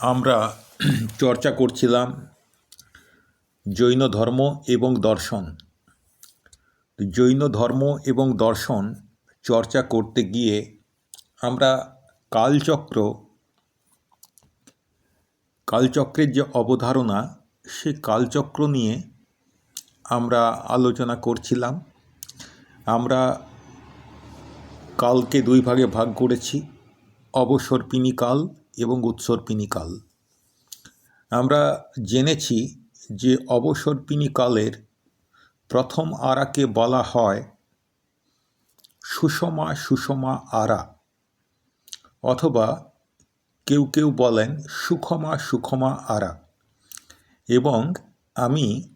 আমরা চর্চা করছিলাম জৈন ধর্ম এবং দর্শন। জৈন ধর্ম এবং দর্শন চর্চা করতে গিয়ে আমরা কালচক্র, কালচক্রের যে অবধারণা, সে কালচক্র নিয়ে আমরা আলোচনা করছিলাম। আমরা কালকে দুই ভাগে ভাগ করেছি। অবসর্পিণী কাল এবং উৎসর্পিণী কাল। আমরা জেনেছি যে অবসর্পিণী কালের প্রথম আরাকে বলা হয় সুষমা সুষমা আরা অথবা কেউ কেউ বলেন সুখমা সুখমা আরা। এবং আমি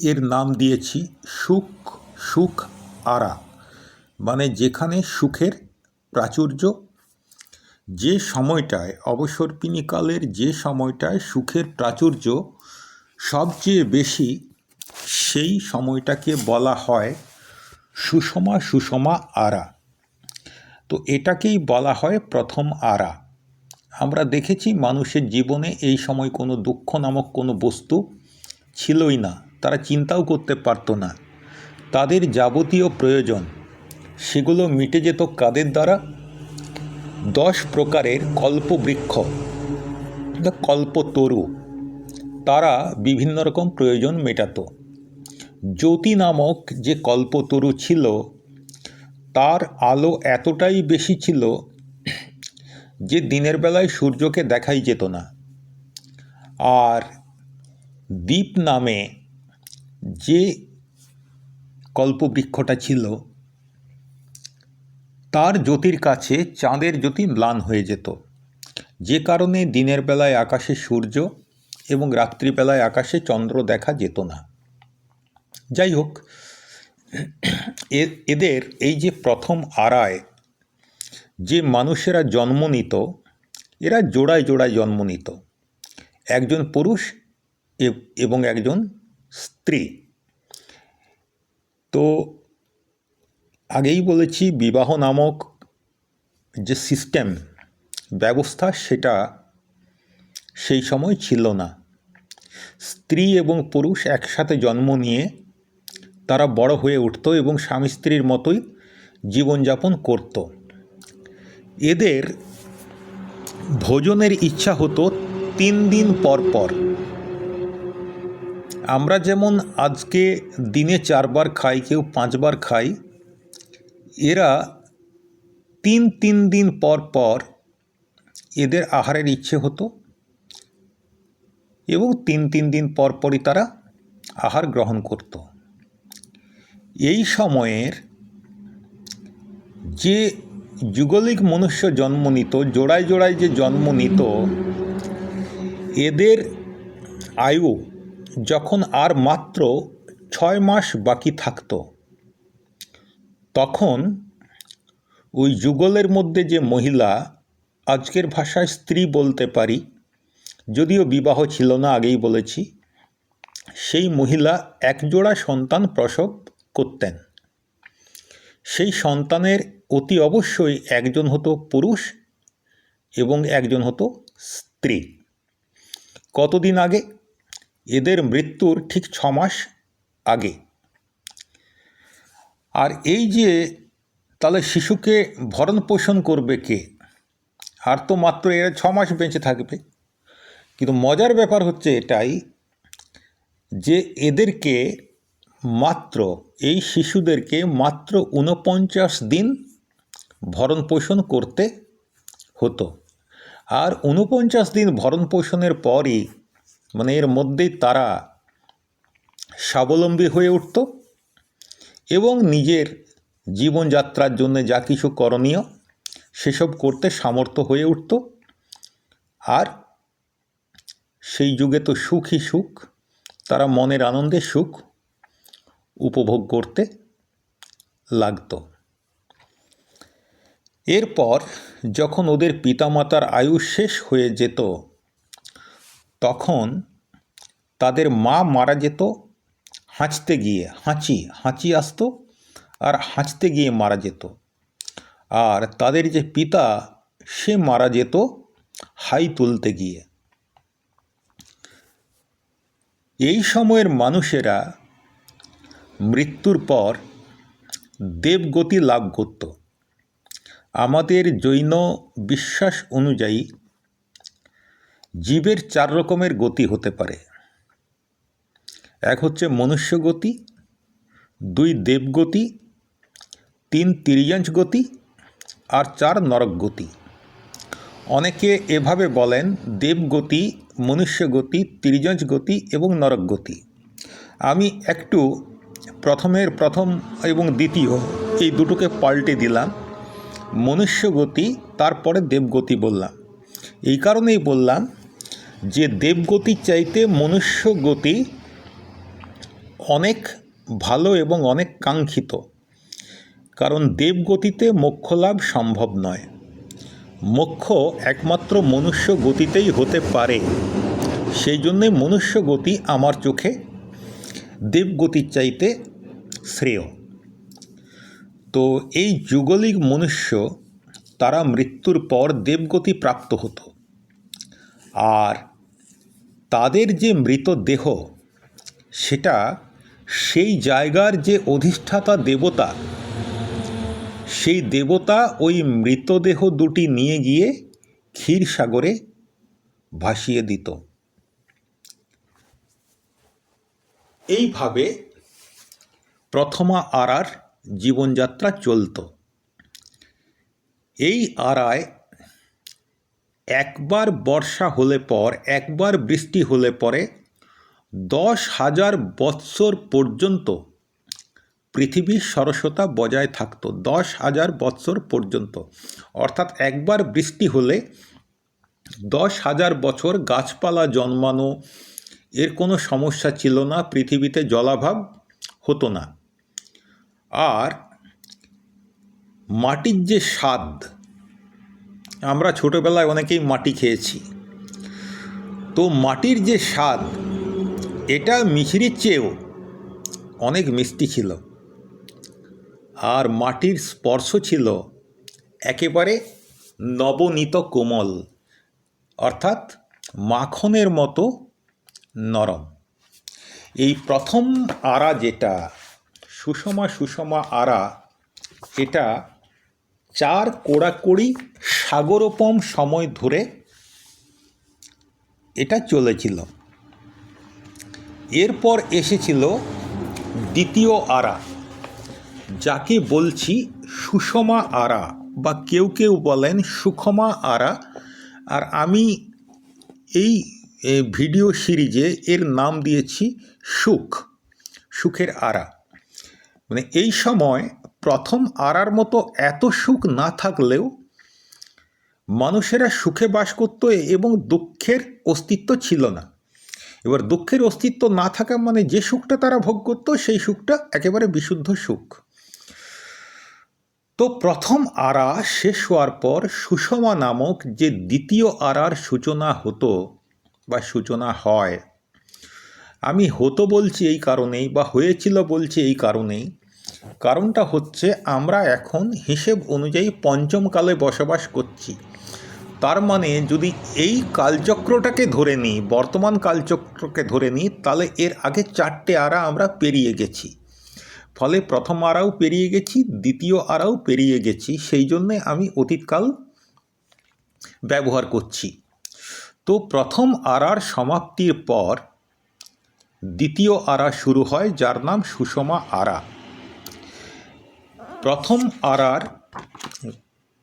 এর নাম দিয়েছি সুখ সুখ আরা মানে যেখানে সুখের প্রাচুর্য যে সময়টায় অবসর্পিণী কালের যে সময়টায় সুখের প্রাচুর্য সবচেয়ে বেশি, সেই সময়টাকে বলা হয় সুষমা সুষমা আরা। তো এটাকেই বলা হয় প্রথম আরা। আমরা দেখেছি মানুষের জীবনে এই সময় কোনো দুঃখ নামক কোনো বস্তু ছিলই না। তারা চিন্তাও করতে পারতো না। তাদের যাবতীয় প্রয়োজন, সেগুলো মিটে যেত কাদের দ্বারা? দশ প্রকারের কল্পবৃক্ষ কল্পতরু। তারা বিভিন্ন রকম প্রয়োজন মেটাতো। জ্যোতি নামক যে কল্পতরু ছিল, তার আলো এতটাই বেশি ছিল যে দিনের বেলায় সূর্যকে দেখাই যেত না। আর দ্বীপ নামে যে কল্পবৃক্ষটা ছিল তার জ্যোতির কাছে চাঁদের জ্যোতি ম্লান হয়ে যেত। যে কারণে দিনের বেলায় আকাশে সূর্য এবং রাত্রিবেলায় আকাশে চন্দ্র দেখা যেত না। যাই হোক এদের এই যে প্রথম আড়ায় যে মানুষেরা জন্ম নিত, এরা জোড়ায় জোড়ায় জন্ম নিত। একজন পুরুষ এবং একজন স্ত্রী। তো আগেই বলেছি বিবাহ নামক যে সিস্টেম ব্যবস্থা সেটা সেই সময় ছিল না। স্ত্রী এবং পুরুষ একসাথে জন্ম নিয়ে তারা বড় হয়ে উঠত এবং স্বামী স্ত্রীর মতোই জীবনযাপন করত। এদের ভোজনের ইচ্ছা হতো তিন দিন পর পর। আমরা যেমন আজকে দিনে চারবার খাই, কেউ পাঁচবার খাই এরা তিন তিন দিন পর পর এদের আহারের ইচ্ছে হতো এবং তিন তিন দিন পর পরই তারা আহার গ্রহণ করত। এই সময়ের যে যুগলিক মনুষ্য জন্ম নিত, জোড়ায় জোড়ায় যে জন্ম নিত, এদের আয়ু যখন আর মাত্র ছয় মাস বাকি থাকতো। তখন ওই যুগলের মধ্যে যে মহিলা, আজকের ভাষায় স্ত্রী বলতে পারি, যদিও বিবাহ ছিল না আগেই বলেছি, সেই মহিলা একজোড়া সন্তান প্রসব করতেন। সেই সন্তানের অতি অবশ্যই একজন হতো পুরুষ এবং একজন হতো স্ত্রী। কতদিন আগে? এদের মৃত্যুর ঠিক ছমাস আগে। আর এই যে তাহলে শিশুকে ভরণ পোষণ করবে কে? আর তো মাত্র এরা ছ মাস বেঁচে থাকবে। কিন্তু মজার ব্যাপার হচ্ছে এটাই যে এদেরকে মাত্র, এই শিশুদেরকে মাত্র ঊনপঞ্চাশ দিন ভরণ পোষণ করতে হতো। আর ঊনপঞ্চাশ দিন ভরণ পোষণের পরই মানে এর মধ্যেই তারা স্বাবলম্বী হয়ে উঠত। এবং নিজের জীবনযাত্রার জন্য যা কিছু করণীয়, সেসব করতে সামর্থ্য হয়ে উঠত। আর সেই যুগে তো সুখই সুখ, তারা মনের আনন্দে সুখ উপভোগ করতে লাগত। এরপর যখন ওদের পিতামাতার আয়ু শেষ হয়ে যেত, তখন তাদের মা মারা যেত হাঁচতে গিয়ে, হাঁচি হাঁচি আসতো আর হাঁচতে গিয়ে মারা যেত। আর তাদের যে পিতা, সে মারা যেত হাই তুলতে গিয়ে। এই সময়ের মানুষেরা মৃত্যুর পর দেবগতি লাভ করত। আমাদের জৈন বিশ্বাস অনুযায়ী জীবের চার রকমের গতি হতে পারে। এক হচ্ছে মনুষ্য গতি দুই দেবগতি, তিন তিরিয়াঞ্চ গতি আর চার নরক গতি অনেকে এভাবে বলেন দেবগতি মনুষ্য গতি তিরিজঞ্চ গতি এবং নরক গতি আমি একটু প্রথমের প্রথম এবং দ্বিতীয় এই দুটোকে পাল্টে দিলাম। মনুষ্য গতি তারপরে দেবগতি বললাম। এই কারণেই বললাম যে দেবগতির চাইতে মনুষ্য গতি অনেক ভালো এবং অনেক কাঙ্ক্ষিত। কারণ দেবগতিতে মোক্ষ লাভ সম্ভব নয়। মোক্ষ একমাত্র মনুষ্য গতিতেই হতে পারে। সেই জন্যে মনুষ্য গতি আমার চোখে দেবগতির চাইতে শ্রেয়। তো এই যুগলিক মনুষ্য, তারা মৃত্যুর পর দেবগতি প্রাপ্ত হতো। আর তাদের যে মৃতদেহ, সেটা সেই জায়গার যে অধিষ্ঠাতা দেবতা, সেই দেবতা ওই মৃতদেহ দুটি নিয়ে গিয়ে ক্ষীর সাগরে ভাসিয়ে দিত। এইভাবে প্রথমা আরার জীবনযাত্রা চলত। এই আড়ায় একবার বর্ষা হলে পর, একবার বৃষ্টি হলে পরে দশ হাজার বৎসর পর্যন্ত পৃথিবীর সরসতা বজায় থাকতো, দশ হাজার বৎসর পর্যন্ত। অর্থাৎ একবার বৃষ্টি হলে দশ হাজার বছর গাছপালা জন্মানো, এর কোনো সমস্যা ছিল না, পৃথিবীতে জলাভাব হতো না। আর মাটির যে স্বাদ, আমরা ছোটোবেলায় অনেকেই মাটি খেয়েছি। তো মাটির যে স্বাদ এটা মিছরির চেয়েও অনেক মিষ্টি ছিল। আর মাটির স্পর্শ ছিল একেবারে নবনীত কোমল, অর্থাৎ মাখনের মতো নরম। এই প্রথম আরা যেটা, সুষমা সুষমা আরা এটা চার কোড়াকড়ি সাগরোপম সময় ধরে এটা চলেছিল। এরপর এসেছিল দ্বিতীয় আরা। যাকে বলছি সুষমা আরা বা কেউ কেউ বলেন সুখমা আরা। আর আমি এই ভিডিও সিরিজে এর নাম দিয়েছি সুখ, সুখের আরা। মানে এই সময় প্রথম আরার মতো এত সুখ না থাকলেও মানুষেরা সুখে বাস করতো এবং দুঃখের অস্তিত্ব ছিল না। এবার দুঃখের অস্তিত্ব না থাকা মানে যে সুখটা তারা ভোগ করতো, সেই সুখটা একেবারে বিশুদ্ধ সুখ। তো প্রথম আরা শেষ হওয়ার পর সুষমা নামক যে দ্বিতীয় আরার সূচনা হতো বা সূচনা হয়, আমি হতো বলছি এই কারণেই বা হয়েছিল বলছি এই কারণেই। কারণটা হচ্ছে আমরা এখন হিসেব অনুযায়ী পঞ্চম কালে বসবাস করছি। তার মানে যদি এই কালচক্রটাকে ধরে নিই, বর্তমান কালচক্রকে ধরে নিই, তাহলে এর আগে চারটে আরা আমরা পেরিয়ে গেছি। ফলে প্রথম আরাও পেরিয়ে গেছি, দ্বিতীয় আরাও পেরিয়ে গেছি, সেই জন্যে আমি অতীতকাল ব্যবহার করছি। তো প্রথম আরার সমাপ্তির পর দ্বিতীয় আরা শুরু হয়, যার নাম সুষমা আরা। প্রথম আরার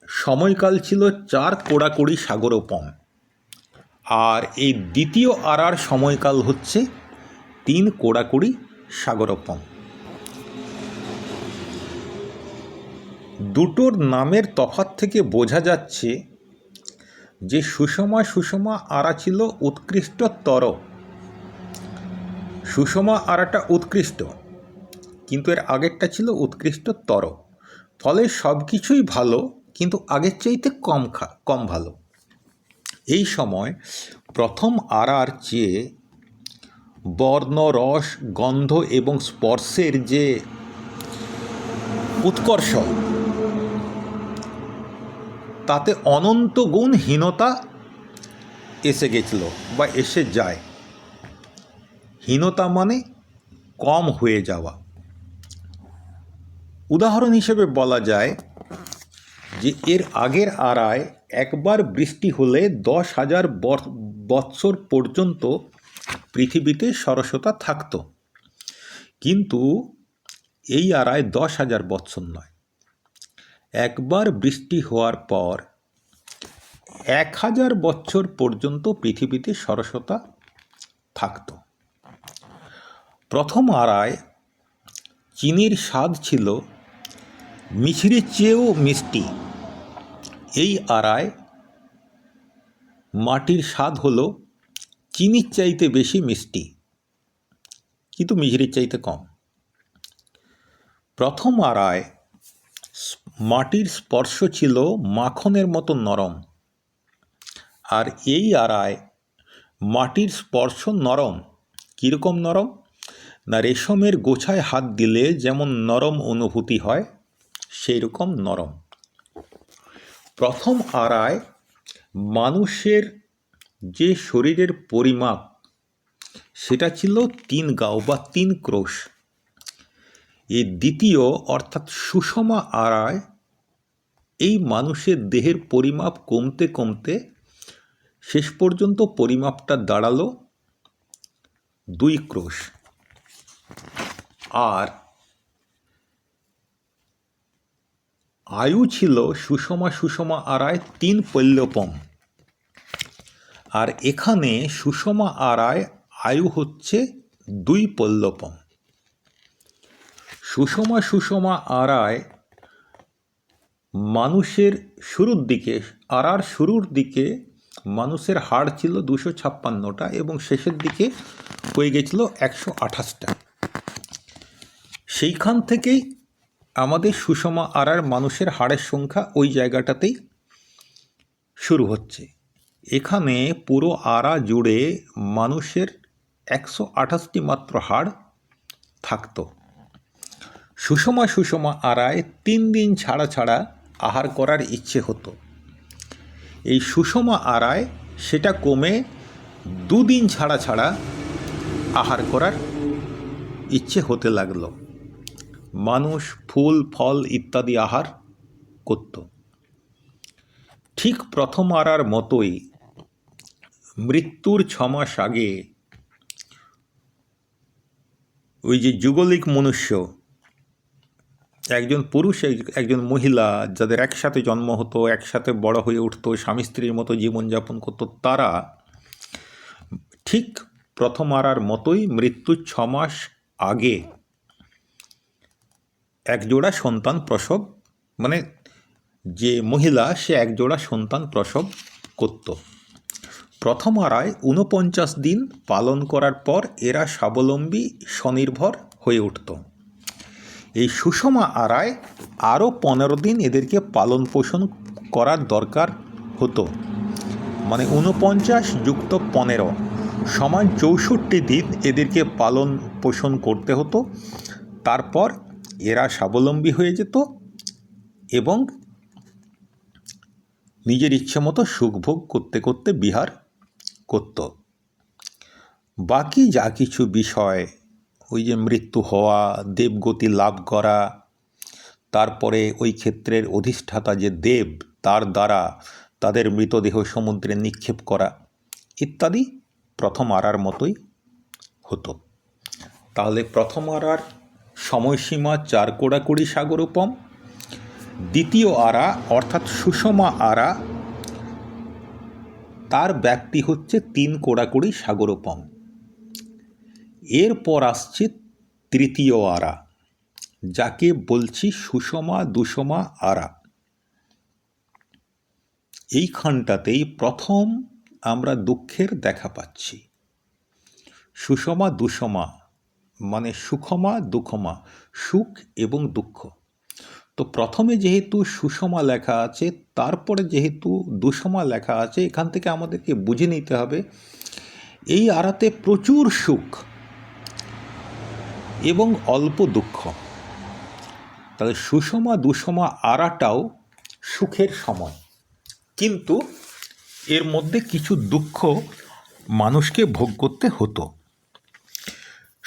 সময়কাল ছিল চার কোড়াকড়ি সাগরোপম। আর এই দ্বিতীয় আরার সময়কাল হচ্ছে তিন কোড়াকড়ি সাগরোপম। দুটোর নামের তফাৎ থেকে বোঝা যাচ্ছে যে সুষমা সুষমা আরা ছিল উৎকৃষ্টতর। সুষমা আরাটা উৎকৃষ্ট, কিন্তু এর আগেরটা ছিল উৎকৃষ্টতর। ফলে সব কিছুই ভালো কিন্তু আগের চাইতে কম খা, কম ভালো। এই সময় প্রথম আরার চেয়ে বর্ণ, রস, গন্ধ এবং স্পর্শের যে উৎকর্ষ, তাতে অনন্ত গুণহীনতা এসে গেছিল বা এসে যায়। হীনতা মানে কম হয়ে যাওয়া। উদাহরণ হিসেবে বলা যায় যে এর আগের আড়ায় একবার বৃষ্টি হলে দশ হাজার বৎসর পর্যন্ত পৃথিবীতে সরসতা থাকত। কিন্তু এই আড়ায় দশ হাজার বৎসর নয়। একবার বৃষ্টি হওয়ার পর এক হাজার বছর পর্যন্ত পৃথিবীতে সরসতা থাকত। প্রথম আড়ায় চিনির স্বাদ ছিল মিছরির চেয়েও মিষ্টি। এই আড়ায় মাটির স্বাদ হলো চিনির চাইতে বেশি মিষ্টি, কিন্তু মিছরির চাইতে কম। প্রথম আড়ায় মাটির স্পর্শ ছিল মাখনের মতো নরম, আর এই আড়ায় মাটির স্পর্শ নরম। কীরকম নরম? না রেশমের গোছায় হাত দিলে যেমন নরম অনুভূতি হয় সেই রকম নরম। প্রথম আড়ায় মানুষের যে শরীরের পরিমাপ, সেটা ছিল তিন গাও বা তিন ক্রোশ। এই দ্বিতীয়, অর্থাৎ সুষমা আড়ায়, এই মানুষের দেহের পরিমাপ কমতে কমতে শেষ পর্যন্ত পরিমাপটা দাঁড়াল দুই ক্রোশ। আর আয়ু ছিল সুষমা সুষমা আড়ায় তিন পল্লপম। আর এখানে সুষমা আড়ায় আয়ু হচ্ছে দুই পল্লপম। সুষমা সুষমা আড়ায় মানুষের শুরুর দিকে, আড়ার শুরুর দিকে মানুষের হাড় ছিল দুশো ছাপ্পান্নটা এবং শেষের দিকে হয়ে গেছিল একশো আঠাশটা। সেইখান থেকেই আমাদের সুষমা আড়ার মানুষের হাড়ের সংখ্যা ওই জায়গাটাতেই শুরু হচ্ছে। এখানে পুরো আড়া জুড়ে মানুষের একশো আঠাশটি মাত্র হাড় থাকতো। সুষমা সুষমা আড়ায় তিন দিন ছাড়া ছাড়া আহার করার ইচ্ছে হতো। এই সুষমা আড়ায় সেটা কমে দুদিন ছাড়া ছাড়া আহার করার ইচ্ছে হতে লাগল। মানুষ, ফুল, ফল ইত্যাদি আহার করত। ঠিক প্রথম আড়ার মতোই মৃত্যুর ছমাস আগে ওই যে যুগলিক মনুষ্য, একজন পুরুষ, একজন মহিলা যাদের একসাথে জন্ম হতো, একসাথে বড় হয়ে উঠতো, স্বামী স্ত্রীর মতো জীবনযাপন করতো, তারা ঠিক প্রথম আড়ার মতোই মৃত্যুর ছমাস আগে একজোড়া সন্তান প্রসব মানে যে মহিলা, সে একজোড়া সন্তান প্রসব করত। প্রথম আড়ায় ঊনপঞ্চাশ দিন পালন করার পর এরা স্বাবলম্বী, স্বনির্ভর হয়ে উঠত। এই সুষমা আড়ায় আরও পনেরো দিন এদেরকে পালন পোষণ করার দরকার হতো। মানে ঊনপঞ্চাশ যুক্ত পনেরো সমান চৌষট্টি দিন এদেরকে পালন পোষণ করতে হতো। তারপর এরা স্বাবলম্বী হয়ে যেত এবং নিজের ইচ্ছে মতো সুখভোগ করতে করতে বিহার করত। বাকি যা কিছু বিষয়, ওই যে মৃত্যু হওয়া, দেবগতি লাভ করা, তারপরে ওই ক্ষেত্রের অধিষ্ঠাতা যে দেব, তার দ্বারা তাদের মৃতদেহ সমুদ্রে নিক্ষেপ করা ইত্যাদি প্রথম আড়ার মতোই হতো। তাহলে প্রথম আড়ার সময়সীমা চার কোড়াকুড়ি সাগরোপম, দ্বিতীয় আরা অর্থাৎ সুষমা আরা, তার ব্যাপ্তি হচ্ছে তিন কোড়াকুড়ি সাগরোপম। এরপর আসছে তৃতীয় আরা, যাকে বলছি সুষমা দুষমা আড়া এইখানটাতেই প্রথম আমরা দুঃখের দেখা পাচ্ছি। সুষমা দুষমা মানে সুখমা, দুঃখমা, সুখ এবং দুঃখ। তো প্রথমে যেহেতু সুষমা লেখা আছে, তারপরে যেহেতু দুষমা লেখা আছে, এখান থেকে আমাদেরকে বুঝে নিতে হবে, এই আড়াতে প্রচুর সুখ এবং অল্প দুঃখ। তাহলে সুষমা, দুষমা আড়াটাও সুখের সময়। কিন্তু এর মধ্যে কিছু দুঃখ মানুষকে ভোগ করতে হতো।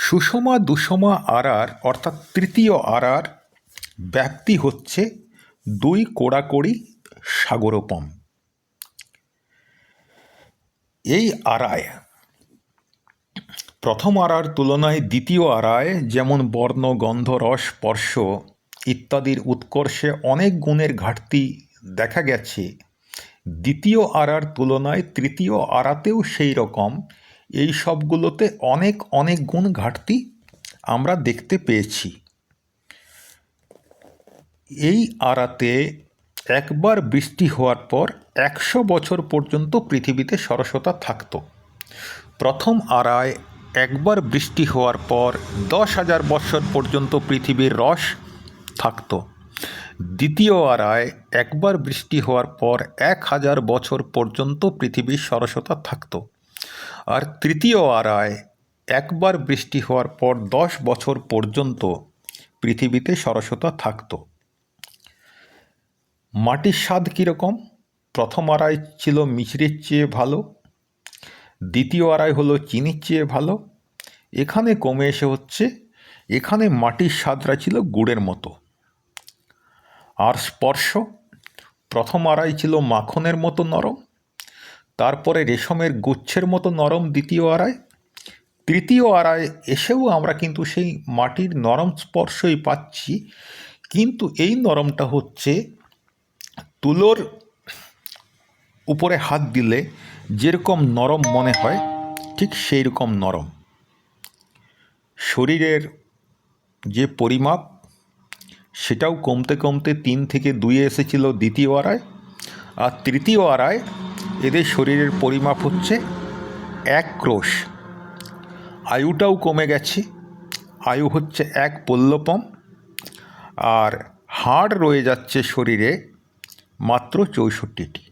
সুষমা দুষমা আরার, অর্থাৎ তৃতীয় আরার, ব্যাপ্তি হচ্ছে দুই কোড়াকড়ি সাগরোপম। এই আড়ায় প্রথম আড়ার তুলনায় দ্বিতীয় আড়ায় যেমন বর্ণ, গন্ধ, রস, স্পর্শ ইত্যাদির উৎকর্ষে অনেক গুণের ঘাটতি দেখা গেছে। দ্বিতীয় আড়ার তুলনায় তৃতীয় আড়াতেও সেই রকম এই সবগুলোতে অনেক অনেক গুণ ঘাটতি আমরা দেখতে পেয়েছি। এই আড়াতে একবার বৃষ্টি হওয়ার পর একশো বছর পর্যন্ত পৃথিবীতে সরসতা থাকতো। প্রথম আড়ায় একবার বৃষ্টি হওয়ার পর দশ হাজার বছর পর্যন্ত পৃথিবীর রস থাকতো। দ্বিতীয় আড়ায় একবার বৃষ্টি হওয়ার পর এক হাজার বছর পর্যন্ত পৃথিবীর সরসতা থাকতো। আর তৃতীয় আড়ায় একবার বৃষ্টি হওয়ার পর দশ বছর পর্যন্ত পৃথিবীতে সরসতা থাকতো। মাটির স্বাদ কীরকম? প্রথম আড়াই ছিল মিছরির চেয়ে ভালো, দ্বিতীয় আড়াই হলো চিনির চেয়ে ভালো। এখানে কমে এসে হচ্ছে, এখানে মাটির স্বাদটা ছিল গুড়ের মতো। আর স্পর্শ, প্রথম আড়াই ছিল মাখনের মতো নরম তারপরে রেশমের গুচ্ছের মতো নরম দ্বিতীয় আড়াই তৃতীয় আড়াই এসেও আমরা কিন্তু সেই মাটির নরম স্পর্শই পাচ্ছি। কিন্তু এই নরমটা হচ্ছে তুলোর উপরে হাত দিলে যেরকম নরম মনে হয়, ঠিক সেই রকম নরম। শরীরের যে পরিমাপ, সেটাও কমতে কমতে তিন থেকে দুইয়ে এসেছিল দ্বিতীয় আড়ায়। আর তৃতীয় আড়ায় এদের শরীরের পরিমাপ হচ্ছে এক ক্রোশ। আয়ুটাও কমে গেছে। আয়ু হচ্ছে এক পল্লপম আর হাড় রয়ে যাচ্ছে শরীরে মাত্র চৌষট্টিটি।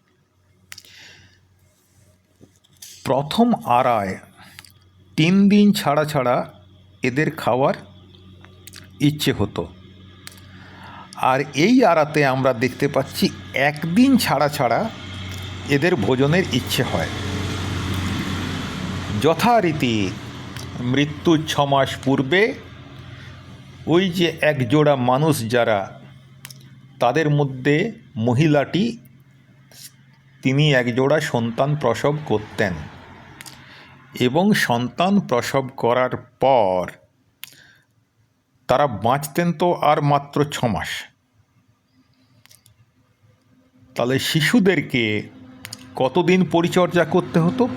প্রথম আড়ায় তিন দিন ছাড়া ছাড়া এদের খাওয়ার ইচ্ছে হতো। আর এই আড়াতে আমরা দেখতে পাচ্ছি একদিন ছাড়া ছাড়া এদের ভোজনের ইচ্ছে হয়। যথারীতি মৃত্যুর ছ মাস পূর্বে ওই যে এক জোড়া মানুষ যারা, তাদের মধ্যে মহিলাটি তিনি একজোড়া সন্তান প্রসব করতেন এবং সন্তান প্রসব করার পর তারা বাঁচতেন তো আর মাত্র ছ মাস। তাহলে শিশুদেরকে কতদিন পরিচর্যা করতে হতো?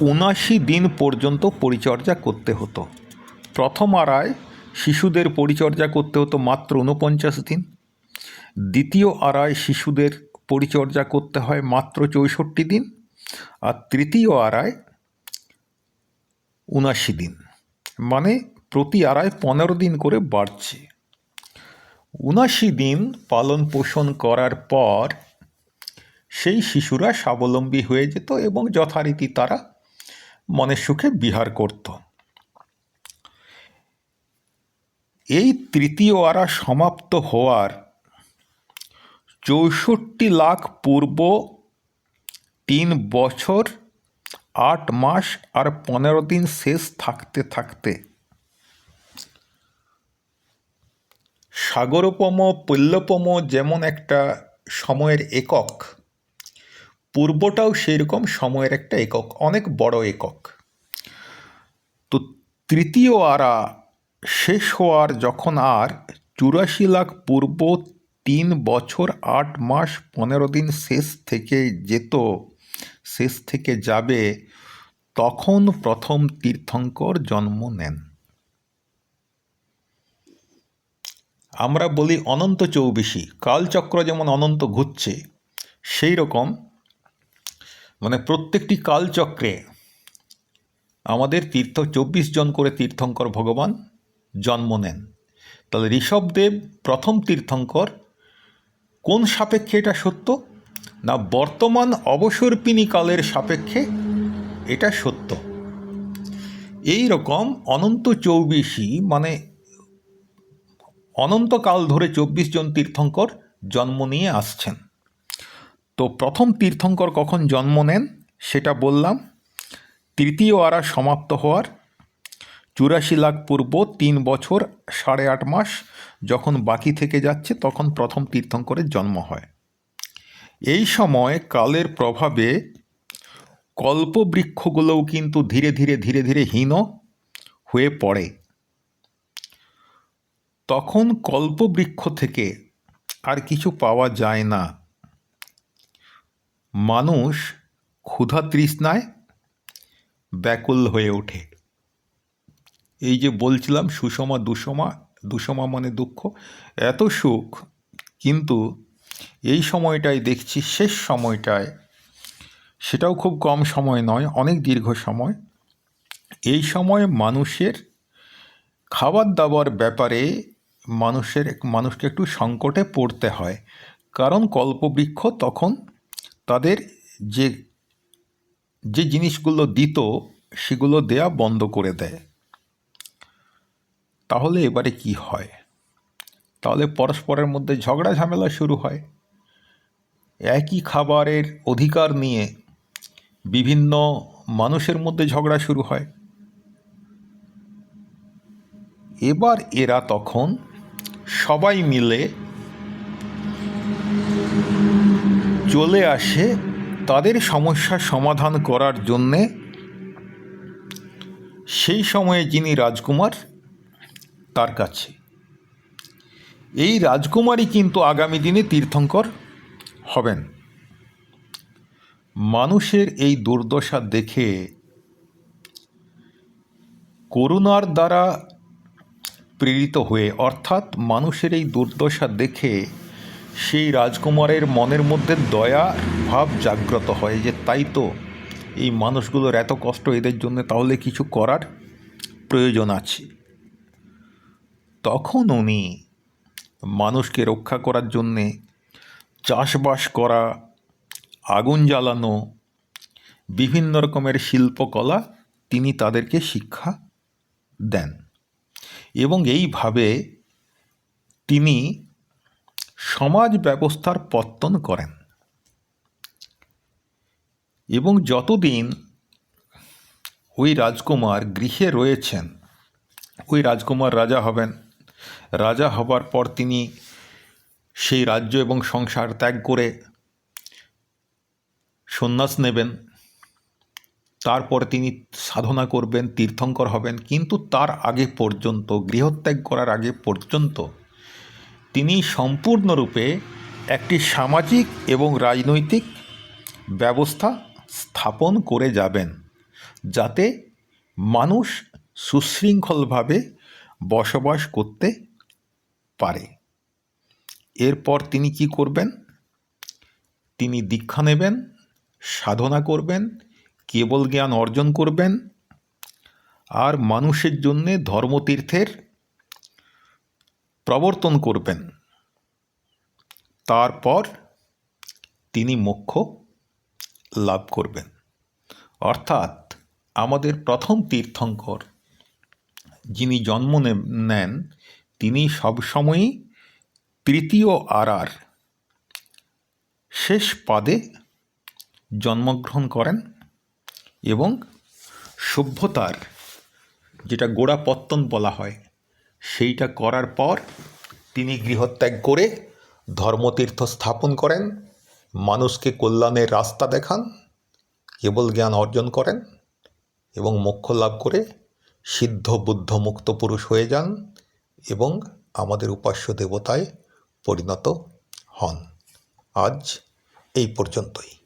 উনাশি দিন পর্যন্ত পরিচর্যা করতে হতো। প্রথম আড়ায় শিশুদের পরিচর্যা করতে হতো মাত্র ঊনপঞ্চাশ দিন। দ্বিতীয় আড়ায় শিশুদের পরিচর্যা করতে হয় মাত্র চৌষট্টি দিন। আর তৃতীয় আড়ায় উনাশি দিন। মানে প্রতি আড়ায় পনেরো দিন করে বাড়ছে। উনাশি দিন পালন পোষণ করার পর সেই শিশুরা স্বাবলম্বী হয়ে যেত এবং যথারীতি তারা মনের সুখে বিহার করত। এই তৃতীয় আরা সমাপ্ত হওয়ার চৌষট্টি লাখ পূর্ব তিন বছর, আট মাস আর পনেরো দিন শেষ থাকতে থাকতে সাগরোপম, পল্লপম যেমন একটা সময়ের একক পূর্বটাও সেরকম সময়ের একটা একক, অনেক বড় একক। তো তৃতীয় আরা শেষ হওয়ার যখন আর, চুরাশি লাখ পূর্ব তিন বছর আট মাস পনেরো দিন শেষ থেকে যেত, শেষ থেকে যাবে, তখন প্রথম তীর্থঙ্কর জন্ম নেন। আমরা বলি অনন্ত চৌবিশী, কালচক্র যেমন অনন্ত ঘুরছে সেই রকম মানে প্রত্যেকটি কালচক্রে আমাদের তীর্থ, চব্বিশ জন করে তীর্থঙ্কর ভগবান জন্ম নেন। তাহলে ঋষভদেব প্রথম তীর্থঙ্কর, কোন সাপেক্ষে এটা সত্য? না, বর্তমান অবসর্পিনী কালের সাপেক্ষে এটা সত্য। এই রকম অনন্ত চৌবিশই মানে অনন্তকাল ধরে চব্বিশ জন তীর্থঙ্কর জন্ম নিয়ে আসছেন। তো প্রথম তীর্থঙ্কর কখন জন্ম নেন, সেটা বললাম। তৃতীয় আরা সমাপ্ত হওয়ার চুরাশি লাখ পূর্ব তিন বছর সাড়ে আট মাস যখন বাকি থেকে যাচ্ছে, তখন প্রথম তীর্থঙ্করের জন্ম হয়। এই সময় কালের প্রভাবে কল্পবৃক্ষগুলোও কিন্তু ধীরে ধীরে ধীরে ধীরে হীন হয়ে পড়ে। তখন কল্পবৃক্ষ থেকে আর কিছু পাওয়া যায় না। মানুষ ক্ষুধা তৃষ্ণায় ব্যাকুল হয়ে ওঠে। এই যে বলছিলাম, সুষমা, দুষমা দুষমা মানে দুঃখ, এত সুখ, কিন্তু এই সময়টায় দেখছি, শেষ সময়টায় সেটাও খুব কম সময় নয়, অনেক দীর্ঘ সময়। এই সময় মানুষের খাবার দাবার ব্যাপারে মানুষের, মানুষকে একটু সংকটে পড়তে হয়। কারণ কল্পবৃক্ষ তখন তাদের যে যে জিনিসগুলো দিত, সেগুলো দেয়া বন্ধ করে দেয়। তাহলে এবারে কি হয়? তাহলে পরস্পরের মধ্যে ঝগড়া ঝামেলা শুরু হয়। একই খাবারের অধিকার নিয়ে বিভিন্ন মানুষের মধ্যে ঝগড়া শুরু হয়। এবার এরা তখন সবাই মিলে চলে আসে তাদের সমস্যার সমাধান করার জন্যে। সেই সময়ে যিনি রাজকুমার, তার কাছে। এই রাজকুমারই কিন্তু আগামী দিনে তীর্থঙ্কর হবেন। মানুষের এই দুর্দশা দেখে করুণার দ্বারা প্রেরিত হয়ে, অর্থাৎ মানুষের এই দুর্দশা দেখে সেই রাজকুমারের মনের মধ্যে দয়া, ভাব জাগ্রত হয় যে তাই তো, এই মানুষগুলোর এত কষ্ট এদের জন্য তাহলে কিছু করার প্রয়োজন আছে। তখন উনি মানুষকে রক্ষা করার জন্যে চাষবাস করা, আগুন জ্বালানো, বিভিন্ন রকমের শিল্পকলা তিনি তাদেরকে শিক্ষা দেন। এবং এইভাবে তিনি সমাজ ব্যবস্থার পত্তন করেন। এবং যতদিন ওই রাজকুমার গৃহে রয়েছেন, ওই রাজকুমার রাজা হবেন। রাজা হবার পর তিনি সেই রাজ্য এবং সংসার ত্যাগ করে সন্ন্যাস নেবেন। তারপর তিনি সাধনা করবেন, তীর্থঙ্কর হবেন। কিন্তু তার আগে পর্যন্ত, গৃহত্যাগ করার আগে পর্যন্ত তিনি সম্পূর্ণরূপে একটি সামাজিক এবং রাজনৈতিক ব্যবস্থা স্থাপন করে যাবেন, যাতে মানুষ সুশৃঙ্খলভাবে বসবাস করতে পারে। এরপর তিনি কি করবেন? তিনি দীক্ষা নেবেন, সাধনা করবেন, কেবল জ্ঞান অর্জন করবেন, আর মানুষের জন্যে ধর্মতীর্থের প্রবর্তন করবেন। তারপর তিনি মোক্ষ লাভ করবেন। অর্থাৎ আমাদের প্রথম তীর্থঙ্কর যিনি জন্ম নেন, তিনি সবসময়ই তৃতীয় আরার শেষ পাদে জন্মগ্রহণ করেন এবং সভ্যতার, যেটা গোড়াপত্তন বলা হয় সেইটা করার পর তিনি গৃহত্যাগ করে ধর্মতীর্থ স্থাপন করেন, মানুষকে কল্যাণের রাস্তা দেখান, কেবল জ্ঞান অর্জন করেন এবং মোক্ষ লাভ করে সিদ্ধ বুদ্ধ মুক্ত পুরুষ হয়ে যান এবং আমাদের উপাস্য দেবতায় পরিণত হন। আজ এই পর্যন্তই।